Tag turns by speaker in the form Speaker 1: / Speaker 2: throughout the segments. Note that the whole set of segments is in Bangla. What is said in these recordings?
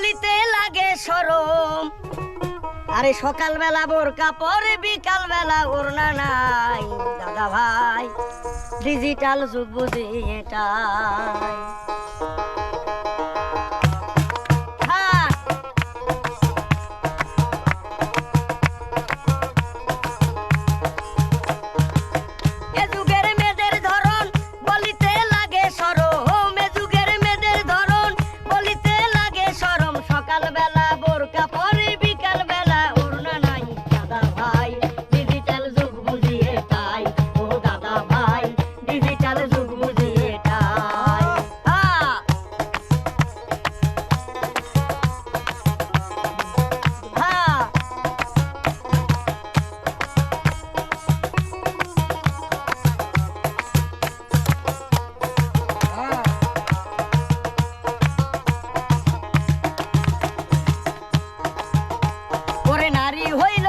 Speaker 1: বলিতে লাগে সরম। আরে সকালবেলা বিকাল বেলা বিকালবেলা না নাই। দাদা ভাই ডিজিটাল যুগ বুঝি এটাই। নারী হইল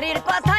Speaker 1: বাড়ির কথা